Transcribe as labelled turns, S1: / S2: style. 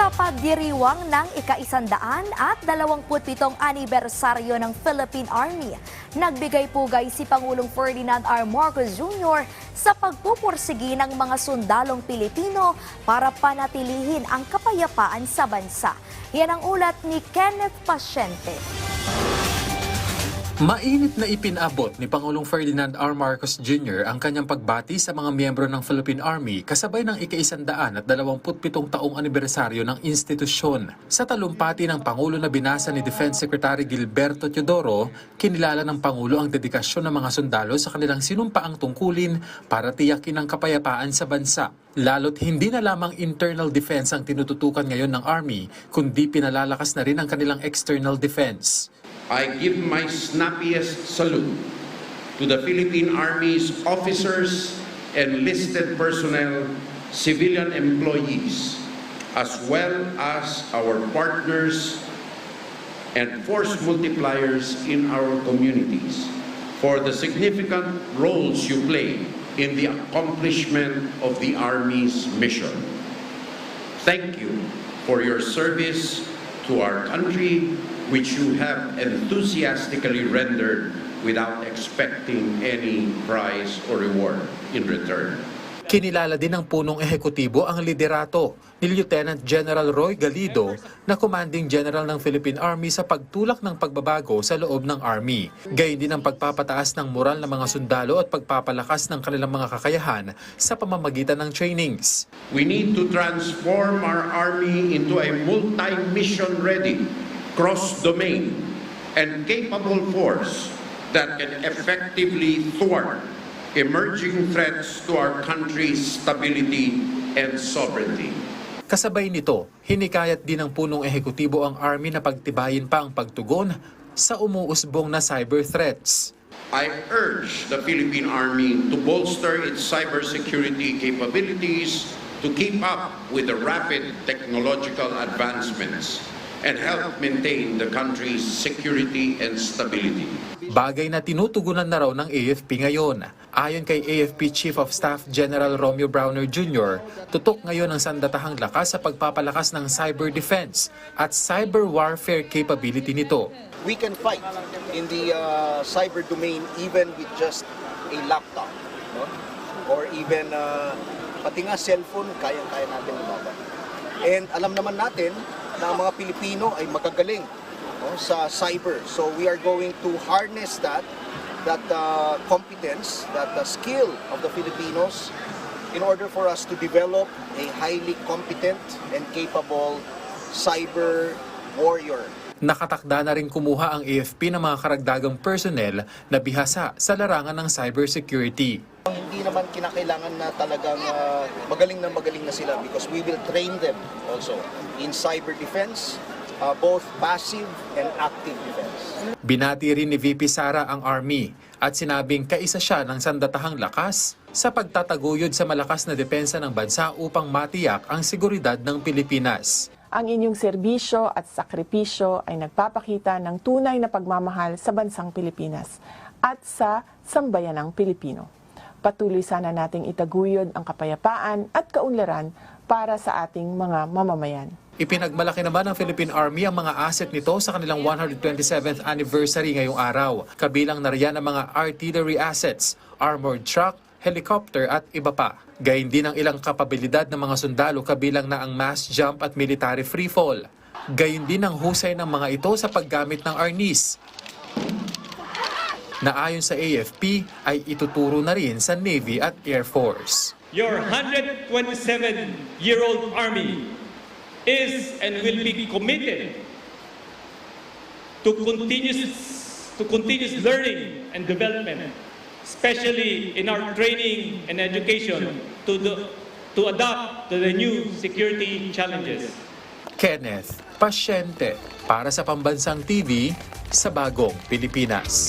S1: sa pagdiriwang ng ika-isandaan at 27 anibersaryo ng Philippine Army. Nagbigay pugay si Pangulong Ferdinand R. Marcos Jr. sa pagpupursigi ng mga sundalong Pilipino para panatilihin ang kapayapaan sa bansa. Yan ang ulat ni Kenneth Pasyente.
S2: Mainit na ipinabot ni Pangulong Ferdinand R. Marcos Jr. ang kanyang pagbati sa mga miyembro ng Philippine Army kasabay ng ika-isandaan at 27 taong anibersaryo ng institusyon. Sa talumpati ng Pangulo na binasa ni Defense Secretary Gilberto Teodoro, kinilala ng Pangulo ang dedikasyon ng mga sundalo sa kanilang sinumpaang tungkulin para tiyakin ang kapayapaan sa bansa. Lalo't hindi na lamang internal defense ang tinututukan ngayon ng Army, kundi pinalalakas na rin ang kanilang external defense.
S3: I give my snappiest salute to the Philippine Army's officers, and enlisted personnel, civilian employees, as well as our partners and force multipliers in our communities for the significant roles you play in the accomplishment of the Army's mission. Thank you for your service to our country, which you have enthusiastically rendered without expecting any prize or reward in return.
S2: Kinilala din ng punong ehekutibo ang liderato ni Lieutenant General Roy Galido na commanding general ng Philippine Army sa pagtulak ng pagbabago sa loob ng Army. Gayun din ang pagpapataas ng moral ng mga sundalo at pagpapalakas ng kanilang mga kakayahan sa pamamagitan ng trainings.
S3: We need to transform our Army into a multi-mission ready, cross-domain, and capable force that can effectively thwart emerging threats to our country's stability and sovereignty.
S2: Kasabay nito, hinikayat din ng punong ehekutibo ang Army na pagtibayin pa ang pagtugon sa umuusbong na cyber threats.
S3: I urge the Philippine Army to bolster its cybersecurity capabilities to keep up with the rapid technological advancements and help maintain the country's security and stability.
S2: Bagay na tinutugunan na raw ng AFP ngayon. Ayon kay AFP Chief of Staff General Romeo Browner Jr., tutok ngayon ang sandatahang lakas sa pagpapalakas ng cyber defense at cyber warfare capability nito.
S4: we can fight in the uh, cyber domain even with just a laptop no? or even uh, pati nga cellphone kayang-kaya natin laban. And alam naman natin na ang mga Pilipino ay magagaling no, sa cyber. So we are going to harness that that uh, competence, that uh, skill of the Filipinos in order for us to develop a highly competent and capable cyber warrior.
S2: Nakatakda na rin kumuha ang AFP ng mga karagdagang personnel na bihasa sa larangan ng cybersecurity.
S4: Hindi naman kinakailangan na talagang ah, magaling na magaling na sila because we will train them also in cyber defense, ah, both passive and active defense.
S2: Binati rin ni VP Sara ang Army at sinabing kaisa siya ng sandatahang lakas sa pagtataguyod sa malakas na depensa ng bansa upang matiyak ang seguridad ng Pilipinas.
S5: Ang inyong serbisyo at sakripisyo ay nagpapakita ng tunay na pagmamahal sa bansang Pilipinas at sa sambayanang Pilipino. Patuloy sana nating itaguyod ang kapayapaan at kaunlaran para sa ating mga mamamayan.
S2: Ipinagmalaki naman ng Philippine Army ang mga asset nito sa kanilang 127th anniversary ngayong araw. Kabilang na riyan ang mga artillery assets, armored truck, helicopter at iba pa. Gayun din ang ilang kapabilidad ng mga sundalo kabilang na ang mass jump at military freefall. Gayun din ang husay ng mga ito sa paggamit ng arnis na ayon sa AFP ay ituturo na rin sa Navy at Air Force.
S6: Your 127-year-old army is and will be committed to continuous to continuous learning and development, especially in our training and education to the, to adapt to the new security challenges.
S2: Kenneth Pasyente para sa Pambansang TV sa Bagong Pilipinas.